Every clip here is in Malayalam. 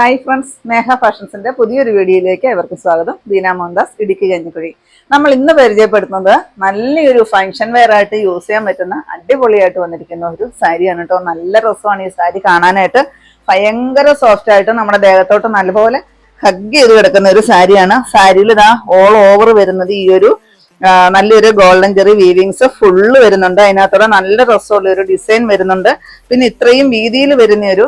ഹായ് ഫ്രണ്ട്സ് സ്നേഹ ഫാഷൻസിന്റെ പുതിയൊരു വീഡിയോയിലേക്ക് അവർക്ക് സ്വാഗതം. ദീന മോഹൻദാസ് ഇടുക്കി കഞ്ഞിക്കുഴി നമ്മൾ ഇന്ന് പരിചയപ്പെടുത്തുന്നത് നല്ലൊരു ഫങ്ഷൻ വെയർ ആയിട്ട് യൂസ് ചെയ്യാൻ പറ്റുന്ന അടിപൊളിയായിട്ട് വന്നിരിക്കുന്ന ഒരു സാരിയാണ് കേട്ടോ നല്ല രസമാണ് ഈ സാരി കാണാനായിട്ട്. ഭയങ്കര സോഫ്റ്റ് ആയിട്ട് നമ്മുടെ ദേഹത്തോട്ട് നല്ലപോലെ ഹഗ് ചെയ്ത് കിടക്കുന്ന ഒരു സാരിയാണ് സാരിയിൽ ഇതാ ഓൾ ഓവർ വരുന്നത് ഈ ഒരു നല്ലൊരു ഗോൾഡൻ ജെറി വീവിങ്സ് ഫുള്ള് വരുന്നുണ്ട്. അതിനകത്തോടെ നല്ല രസമുള്ള ഒരു ഡിസൈൻ വരുന്നുണ്ട്. പിന്നെ ഇത്രയും വീതിയിൽ വരുന്ന ഒരു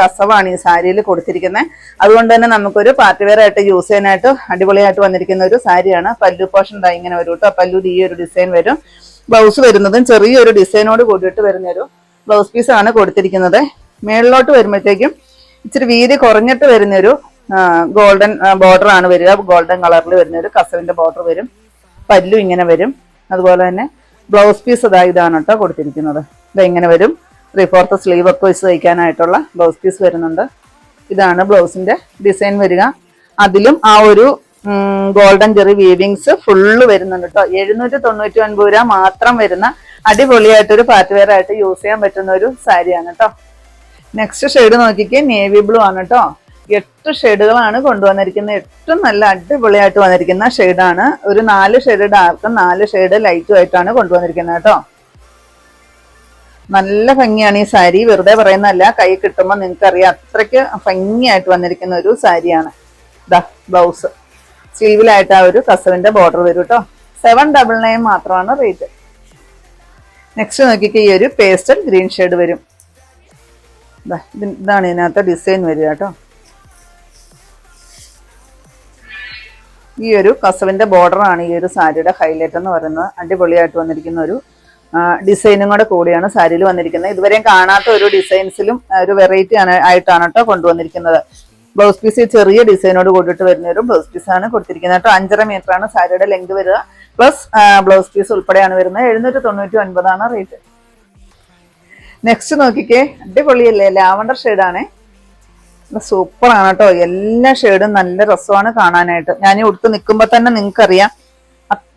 കസവാണ് ഈ സാരിയിൽ കൊടുത്തിരിക്കുന്നത്. അതുകൊണ്ട് തന്നെ നമുക്കൊരു പാർട്ടി വെയർ ആയിട്ട് യൂസ് ചെയ്യാനായിട്ട് അടിപൊളിയായിട്ട് വന്നിരിക്കുന്ന ഒരു സാരിയാണ്. പല്ലു പോർഷൻ ദാ ഇങ്ങനെ വരും കേട്ടോ. പല്ലു ഈ ഒരു ഡിസൈൻ വരും. ബ്ലൗസ് വരുന്നതും ചെറിയൊരു ഡിസൈനോട് കൂടിയിട്ട് വരുന്നൊരു ബ്ലൗസ് പീസ് ആണ് കൊടുത്തിരിക്കുന്നത്. മേളിലോട്ട് വരുമ്പോഴത്തേക്കും ഇച്ചിരി വീതി കുറഞ്ഞിട്ട് വരുന്നൊരു ഗോൾഡൻ ബോർഡർ ആണ് വരിക. ഗോൾഡൻ കളറിൽ വരുന്ന ഒരു കസവിന്റെ ബോർഡർ വരും. പല്ലു ഇങ്ങനെ വരും. അതുപോലെ തന്നെ ബ്ലൗസ് പീസ് ഇതാ ഇതാണ് കേട്ടോ കൊടുത്തിരിക്കുന്നത്. ഇതെങ്ങനെ ഇങ്ങനെ വരും. ത്രീ ഫോർത്ത് സ്ലീവ് ഒക്കെ വെച്ച് തയ്ക്കാനായിട്ടുള്ള ബ്ലൗസ് പീസ് വരുന്നുണ്ട്. ഇതാണ് ബ്ലൗസിന്റെ ഡിസൈൻ വരിക. അതിലും ആ ഒരു ഗോൾഡൻ ജെറി വീവിങ്സ് ഫുള്ള് വരുന്നുണ്ട് കേട്ടോ എഴുന്നൂറ്റി തൊണ്ണൂറ്റി ഒൻപത് രൂപ മാത്രം വരുന്ന അടിപൊളിയായിട്ടൊരു പാർട്ടി വെയർ ആയിട്ട് യൂസ് ചെയ്യാൻ പറ്റുന്ന ഒരു സാരിയാണ് കേട്ടോ നെക്സ്റ്റ് ഷെയ്ഡ് നോക്കിക്കേ നേവി ബ്ലൂ ആണ് കേട്ടോ എട്ട് ഷെയ്ഡുകളാണ് കൊണ്ടുവന്നിരിക്കുന്നത്. ഏറ്റവും നല്ല അടിപൊളിയായിട്ട് വന്നിരിക്കുന്ന ഷെയ്ഡാണ് ഒരു നാല് ഷെയ്ഡ് ഡാർക്കും നാല് ഷെയ്ഡ് ലൈറ്റും ആയിട്ടാണ് കൊണ്ടുവന്നിരിക്കുന്നത് കേട്ടോ നല്ല ഭംഗിയാണ് ഈ സാരി. വെറുതെ പറയുന്നതല്ല കൈ കിട്ടുമ്പോൾ നിങ്ങൾക്കറിയാം അത്രയ്ക്ക് ഭംഗിയായിട്ട് വന്നിരിക്കുന്ന ഒരു സാരിയാണ്. ദ ബ്ലൗസ് സ്ലീവിലായിട്ട് ആ ഒരു കസവിന്റെ ബോർഡർ വരും കേട്ടോ സെവൻ ഡബിൾ നയൻ മാത്രമാണ് റേറ്റ് നെക്സ്റ്റ് നോക്കിക്കേ ഈ ഒരു പേസ്റ്റൽ ഗ്രീൻ ഷെയ്ഡ് വരും. ഇതാണ് ഇതിനകത്ത് ഡിസൈൻ വരിക കേട്ടോ ഈ ഒരു കസവിന്റെ ബോർഡറാണ് ഈ ഒരു സാരിയുടെ ഹൈലൈറ്റ് എന്ന് പറയുന്നത്. അടിപൊളിയായിട്ട് വന്നിരിക്കുന്ന ഒരു ഡിസൈനും കൂടെ കൂടിയാണ് സാരിയിൽ വന്നിരിക്കുന്നത്. ഇതുവരെയും കാണാത്ത ഒരു ഡിസൈൻസിലും ഒരു വെറൈറ്റി ആണ് ആയിട്ടാണ് കേട്ടോ കൊണ്ടുവന്നിരിക്കുന്നത്. ബ്ലൗസ് പീസ് ചെറിയ ഡിസൈനോട് കൂടിയിട്ട് വരുന്ന ഒരു ബ്ലൗസ് പീസ് ആണ് കൊടുത്തിരിക്കുന്നത് കേട്ടോ. അഞ്ചര മീറ്റർ ആണ് സാരിയുടെ ലെങ്ത് വരിക. പ്ലസ് ബ്ലൗസ് പീസ് ഉൾപ്പെടെയാണ് വരുന്നത്. എഴുന്നൂറ്റി തൊണ്ണൂറ്റി ഒൻപതാണ് റേറ്റ് നെക്സ്റ്റ് നോക്കിക്കേ അടിപൊളിയല്ലേ ലാവണ്ടർ ഷെയ്ഡാണേ സൂപ്പർ ആണ് കേട്ടോ. എല്ലാ ഷെയ്ഡും നല്ല രസമാണ് കാണാനായിട്ട്. ഞാൻ ഉടുത്ത് നിൽക്കുമ്പോൾ തന്നെ നിങ്ങൾക്കറിയാം.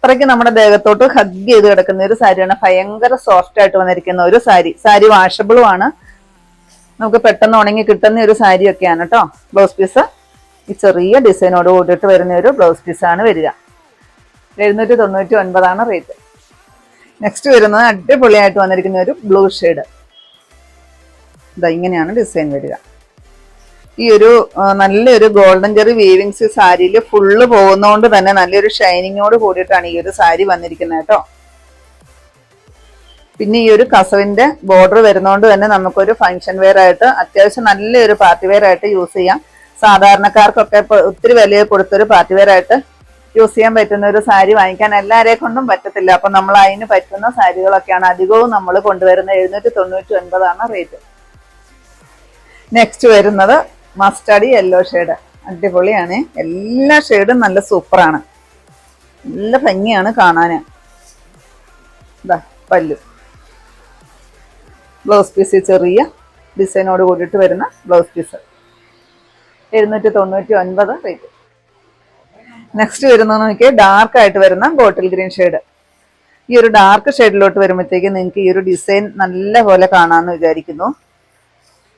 അത്രയ്ക്ക് നമ്മുടെ ദേഹത്തോട്ട് ഹഗ് ചെയ്ത് കിടക്കുന്ന ഒരു സാരിയാണ്. ഭയങ്കര സോഫ്റ്റ് ആയിട്ട് വന്നിരിക്കുന്ന ഒരു സാരി. സാരി വാഷബിളും ആണ്. നമുക്ക് പെട്ടെന്ന് ഉണങ്ങി കിട്ടുന്ന ഒരു സാരി ഒക്കെയാണ് കേട്ടോ ബ്ലൗസ് പീസ് ഈ ചെറിയ ഡിസൈനോട് കൂടിയിട്ട് വരുന്ന ഒരു ബ്ലൗസ് പീസാണ് വരിക. എഴുന്നൂറ്റി തൊണ്ണൂറ്റി ഒൻപതാണ് റേറ്റ് നെക്സ്റ്റ് വരുന്നത് അടിപൊളിയായിട്ട് വന്നിരിക്കുന്ന ഒരു ബ്ലൂ ഷെയ്ഡ് ഇതാ ഇങ്ങനെയാണ് ഡിസൈൻ വരിക. ഈ ഒരു നല്ലൊരു ഗോൾഡൻ ചെറി വീവിങ്സ് സാരിയിൽ ഫുള്ള് പോകുന്നതുകൊണ്ട് തന്നെ നല്ലൊരു ഷൈനിങ്ങോട് കൂടിയിട്ടാണ് ഈ ഒരു സാരി വന്നിരിക്കുന്നത് കേട്ടോ. പിന്നെ ഈ ഒരു കസവിന്റെ ബോർഡർ വരുന്നതുകൊണ്ട് തന്നെ നമുക്കൊരു ഫംഗ്ഷൻ വെയർ ആയിട്ട് അത്യാവശ്യം നല്ലൊരു പാർട്ടി വെയർ ആയിട്ട് യൂസ് ചെയ്യാം. സാധാരണക്കാർക്കൊക്കെ ഒത്തിരി വില കൊടുത്തൊരു പാർട്ടി വെയർ ആയിട്ട് യൂസ് ചെയ്യാൻ പറ്റുന്ന ഒരു സാരി വാങ്ങിക്കാൻ എല്ലാവരെ കൊണ്ടും പറ്റത്തില്ല. അപ്പൊ നമ്മൾ അതിന് പറ്റുന്ന സാരികളൊക്കെയാണ് അധികവും നമ്മൾ കൊണ്ടുവരുന്നത്. എഴുന്നൂറ്റി തൊണ്ണൂറ്റി ഒൻപതാണ് റേറ്റ് നെക്സ്റ്റ് വരുന്നത് മസ്റ്റാർഡ് യെല്ലോ ഷെയ്ഡ് അടിപൊളിയാണ്. എല്ലാ ഷെയ്ഡും നല്ല സൂപ്പറാണ്. നല്ല ഭംഗിയാണ് കാണാൻ പല്ലു. ബ്ലൗസ് പീസ് ചെറിയ ഡിസൈനോട് കൂടിയിട്ട് വരുന്ന ബ്ലൗസ് പീസ് എഴുന്നൂറ്റി തൊണ്ണൂറ്റി ഒൻപത് റേറ്റ് നെക്സ്റ്റ് വരുന്ന നോക്കിയാൽ ഡാർക്ക് ആയിട്ട് വരുന്ന ബോട്ടിൽ ഗ്രീൻ ഷെയ്ഡ് ഈ ഒരു ഡാർക്ക് ഷെയ്ഡിലോട്ട് വരുമ്പോഴത്തേക്ക് നിങ്ങൾക്ക് ഈ ഒരു ഡിസൈൻ നല്ല പോലെ കാണാമെന്ന് വിചാരിക്കുന്നു.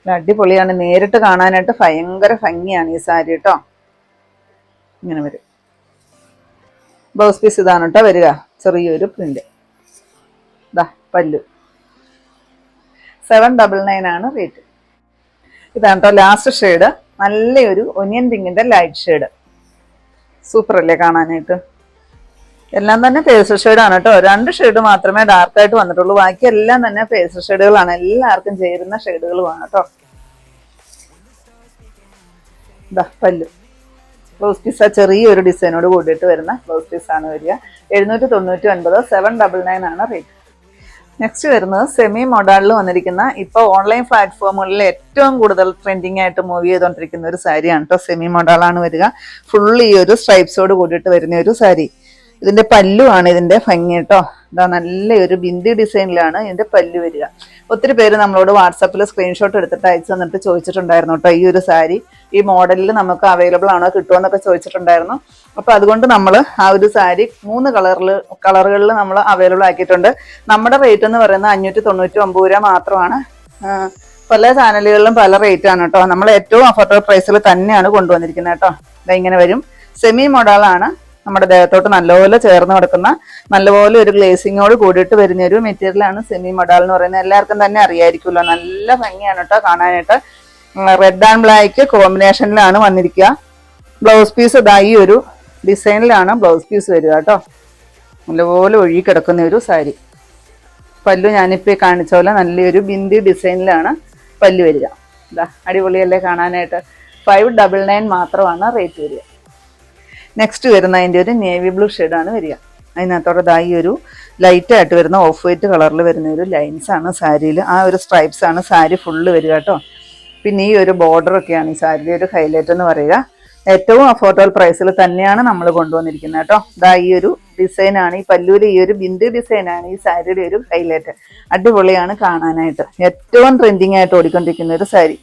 അടിപൊളിയാണ്. നേരിട്ട് കാണാനായിട്ട് ഭയങ്കര ഭംഗിയാണ് ഈ സാരി കേട്ടോ. ഇങ്ങനെ വരും. ബ്ലൗസ് പീസ് ഇതാണ് കേട്ടോ വരിക. ചെറിയൊരു പ്രിന്റ് ഇതാ പല്ലു. സെവൻ ഡബിൾ നയൻ ആണ് റേറ്റ് ഇതാണ് കേട്ടോ ലാസ്റ്റ് ഷെയ്ഡ് നല്ലൊരു ഒനിയൻ പിങ്കിന്റെ ലൈറ്റ് ഷെയ്ഡ് സൂപ്പർ അല്ലേ കാണാനായിട്ട്? എല്ലാം തന്നെ പേസ്റ്റൽ ഷെയ്ഡാണ് കേട്ടോ. രണ്ട് ഷെയ്ഡ് മാത്രമേ ഡാർക്ക് ആയിട്ട് വന്നിട്ടുള്ളൂ. ബാക്കി എല്ലാം തന്നെ ഫേസ് ഷെയ്ഡുകളാണ് എല്ലാവർക്കും ചേരുന്ന ഷെയ്ഡുകളുമാണ് കേട്ടോ. ഇതാ പല്ലു. ബ്ലൗസ് പീസ് ചെറിയൊരു ഡിസൈനോട് കൂടിയിട്ട് വരുന്ന ബ്ലൗസ് പീസ് ആണ് വരിക. എഴുന്നൂറ്റി തൊണ്ണൂറ്റി ഒൻപത് സെവൻ ഡബിൾ നയൻ ആണ് റേറ്റ് നെക്സ്റ്റ് വരുന്നത് സെമി മോഡാളിൽ വന്നിരിക്കുന്ന ഇപ്പോൾ ഓൺലൈൻ പ്ലാറ്റ്ഫോമുകളിൽ ഏറ്റവും കൂടുതൽ ട്രെൻഡിങ് ആയിട്ട് മൂവ് ചെയ്തുകൊണ്ടിരിക്കുന്ന ഒരു സാരിയാണ് കേട്ടോ. സെമി മോഡാളാണ് വരിക. ഫുൾ ഈ ഒരു സ്ട്രൈപ്സോട് കൂടിയിട്ട് വരുന്ന ഒരു സാരി ഇതിന്റെ പല്ലുവാണ് ഇതിന്റെ ഭംഗി കേട്ടോ ഇതാ നല്ലൊരു ബിന്ദി ഡിസൈനിലാണ് ഇതിന്റെ പല്ലു വരിക. ഒത്തിരി പേര് നമ്മളോട് വാട്സാപ്പിൽ സ്ക്രീൻഷോട്ട് എടുത്തിട്ട് അയച്ചു തന്നിട്ട് ചോദിച്ചിട്ടുണ്ടായിരുന്നു കേട്ടോ ഈ ഒരു സാരി. ഈ മോഡലിൽ നമുക്ക് അവൈലബിൾ ആണോ കിട്ടുമോ എന്നൊക്കെ ചോദിച്ചിട്ടുണ്ടായിരുന്നു. അപ്പൊ അതുകൊണ്ട് നമ്മൾ ആ ഒരു സാരി മൂന്ന് കളറിൽ കളറുകളിൽ നമ്മൾ അവൈലബിൾ ആക്കിയിട്ടുണ്ട്. നമ്മുടെ റേറ്റ് എന്ന് പറയുന്നത് അഞ്ഞൂറ്റി തൊണ്ണൂറ്റി ഒമ്പത് രൂപ മാത്രമാണ്. പല ചാനലുകളിലും പല റേറ്റ് ആണ് കേട്ടോ നമ്മൾ ഏറ്റവും അഫോർഡബിൾ പ്രൈസിൽ തന്നെയാണ് കൊണ്ടുവന്നിരിക്കുന്നത് കേട്ടോ ഇതെങ്ങനെ വരും. സെമി മോഡലാണ്. നമ്മുടെ ദേഹത്തോട്ട് നല്ലപോലെ ചേർന്ന് കിടക്കുന്ന നല്ലപോലെ ഒരു ഗ്ലേസിങ്ങോട് കൂടിയിട്ട് വരുന്ന ഒരു മെറ്റീരിയലാണ് സെമി മൊഡാൾ എന്ന് പറയുന്നത്. എല്ലാവർക്കും തന്നെ അറിയായിരിക്കുമല്ലോ. നല്ല ഭംഗിയാണ് കേട്ടോ കാണാനായിട്ട്. റെഡ് ആൻഡ് ബ്ലാക്ക് കോമ്പിനേഷനിലാണ് വന്നിരിക്കുക. ബ്ലൗസ് പീസ് ഇതാ ഈ ഒരു ഡിസൈനിലാണ് ബ്ലൗസ് പീസ് വരിക കേട്ടോ. നല്ലപോലെ ഒഴുകി കിടക്കുന്ന ഒരു സാരി. പല്ലു ഞാനിപ്പോൾ കാണിച്ച പോലെ നല്ലൊരു ബിന്ദി ഡിസൈനിലാണ് പല്ലു വരിക. ഇതാ അടിപൊളിയല്ലേ കാണാനായിട്ട്. ഫൈവ് ഡബിൾ നയൻ മാത്രമാണ് റേറ്റ് വരിക. നെക്സ്റ്റ് വരുന്ന അതിന്റെ ഒരു നേവി ബ്ലൂ ഷെയ്ഡാണ് വരിക. അതിനകത്തോടെ ദാ ഈ ഒരു ലൈറ്റ് ആയിട്ട് വരുന്ന ഓഫ് വൈറ്റ് കളറിൽ വരുന്ന ഒരു ലൈൻസ് ആണ് സാരിയിൽ ആ ഒരു സ്ട്രൈപ്സ് ആണ് സാരി ഫുള്ള് വരിക കേട്ടോ. പിന്നെ ഈ ഒരു ബോർഡർ ഒക്കെയാണ് ഈ സാരിയുടെ ഒരു ഹൈലൈറ്റ് എന്ന് പറയുക. ഏറ്റവും അഫോർഡബിൾ പ്രൈസിൽ തന്നെയാണ് നമ്മൾ കൊണ്ടുവന്നിരിക്കുന്നത് കേട്ടോ. ഇതാ ഈ ഒരു ഡിസൈനാണ് ഈ പല്ലൂര് ഈ ഒരു ബിന്ദു ഡിസൈനാണ് ഈ സാരിയുടെ ഒരു ഹൈലൈറ്റ് അടിപൊളിയാണ് കാണാനായിട്ട്. ഏറ്റവും ട്രെൻഡിങ് ആയിട്ട് ഓടിക്കൊണ്ടിരിക്കുന്ന ഒരു സാരി.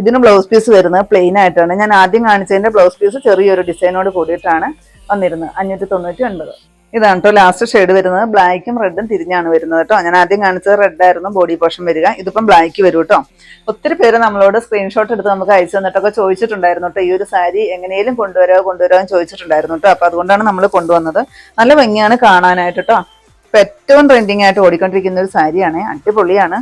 ഇതിന് ബ്ലൗസ് പീസ് വരുന്നത് പ്ലെയിൻ ആയിട്ടാണ്. ഞാൻ ആദ്യം കാണിച്ചതിന്റെ ബ്ലൗസ് പീസ് ചെറിയൊരു ഡിസൈനോട് കൂടിയിട്ടാണ് വന്നിരുന്നത്. അഞ്ഞൂറ്റി തൊണ്ണൂറ്റി ഒൻപത് ഇതാണ് കേട്ടോ ലാസ്റ്റ് ഷെയ്ഡ് വരുന്നത് ബ്ലാക്കും റെഡും തിരിഞ്ഞാണ് വരുന്നത് കേട്ടോ ഞാൻ ആദ്യം കാണിച്ചത് റെഡ് ആയിരുന്നു. ബോഡി പോർഷൻ വരിക. ഇതിപ്പം ബ്ലാക്ക് വരും കേട്ടോ ഒത്തിരി പേര് നമ്മളോട് സ്ക്രീൻഷോട്ട് എടുത്ത് നമുക്ക് അയച്ചു തന്നിട്ടൊക്കെ ചോദിച്ചിട്ടുണ്ടായിരുന്നു കേട്ടോ ഈ ഒരു സാരി എങ്ങനെയും കൊണ്ടുവരാമോ കൊണ്ടുവരാമോ എന്ന് ചോദിച്ചിട്ടുണ്ടായിരുന്നു കേട്ടോ അപ്പൊ അതുകൊണ്ടാണ് നമ്മൾ കൊണ്ടുവന്നത്. നല്ല ഭംഗിയാണ് കാണാനായിട്ട് കേട്ടോ ഇപ്പൊ ഏറ്റവും ട്രെൻഡിങ് ആയിട്ട് ഓടിക്കൊണ്ടിരിക്കുന്ന ഒരു സാരിയാണ് അടിപൊളിയാണ്.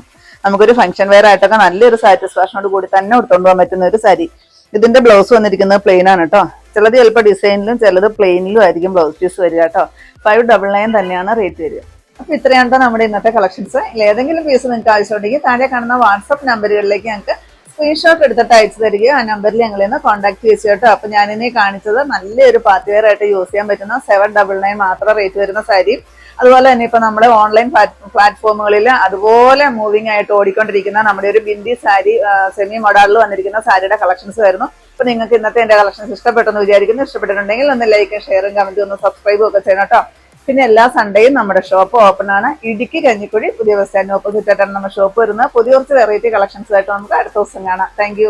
നമുക്കൊരു ഫംഗ്ഷൻ വെയർ ആയിട്ടൊക്കെ നല്ലൊരു സാറ്റിസ്ഫാക്ഷനോട് കൂടി തന്നെ എടുത്തുകൊണ്ട് പോകാൻ പറ്റുന്ന ഒരു സാരി. ഇതിന്റെ ബ്ലൗസ് വന്നിരിക്കുന്നത് പ്ലെയിൻ ആണ് കേട്ടോ ചിലത് ചിലപ്പോൾ ഡിസൈനിലും ചിലത് പ്ലെയിനിലും ആയിരിക്കും ബ്ലൗസ് പീസ് വരിക കേട്ടോ ഫൈവ് ഡബിൾ നയൻ തന്നെയാണ് റേറ്റ് വരിക. അപ്പൊ ഇത്രയാണ് നമ്മുടെ ഇന്നത്തെ കളക്ഷൻസ് ഏതെങ്കിലും പീസ് നിങ്ങൾക്ക് ആവശ്യമുണ്ടെങ്കിൽ താഴെ കാണുന്ന വാട്സപ്പ് നമ്പറുകളിലേക്ക് ഞങ്ങൾക്ക് സ്ക്രീൻഷോട്ട് എടുത്തിട്ട് അയച്ചു തരികയോ ആ നമ്പറിൽ ഞങ്ങൾ ഇന്ന് കോൺടാക്ട് ചെയ്തു കേട്ടോ. അപ്പൊ ഞാനിനി കാണിച്ചത് നല്ലൊരു പാർട്ടി വെയർ ആയിട്ട് യൂസ് ചെയ്യാൻ പറ്റുന്ന സെവൻ ഡബിൾ നയൻ മാത്രം റേറ്റ് വരുന്ന സാരിയും അതുപോലെ തന്നെ ഇപ്പൊ നമ്മുടെ ഓൺലൈൻ പ്ലാറ്റ്ഫോമുകളിൽ അതുപോലെ മൂവിങ് ആയിട്ട് ഓടിക്കൊണ്ടിരിക്കുന്ന നമ്മുടെ ഒരു ബിന്ദി സാരി സെമി മോഡലിൽ വന്നിരിക്കുന്ന സാരിയുടെ കളക്ഷൻസ് വരുന്നു. അപ്പൊ നിങ്ങൾക്ക് ഇന്നത്തെ എന്റെ കളക്ഷൻസ് ഇഷ്ടപ്പെട്ടെന്ന് വിചാരിക്കുന്നു. ഇഷ്ടപ്പെട്ടിട്ടുണ്ടെങ്കിൽ ഒന്ന് ലൈക്കും ഷെയറും കമന്റും ഒന്ന് സബ്സ്ക്രൈബും ഒക്കെ ചെയ്യണം കേട്ടോ. പിന്നെ എല്ലാ സൺഡേയും നമ്മുടെ ഷോപ്പ് ഓപ്പൺ ആണ്. ഇടുക്കി കഞ്ഞിക്കുഴി പുതിയ ബസ് സ്റ്റാൻഡിന് ഓപ്പോസിറ്റ് ആയിട്ടാണ് നമ്മുടെ ഷോപ്പ് വരുന്നത്. പുതിയ കുറച്ച് വെറൈറ്റി കളക്ഷൻസ് ആയിട്ട് നമുക്ക് അടുത്ത ദിവസം കാണാം. താങ്ക്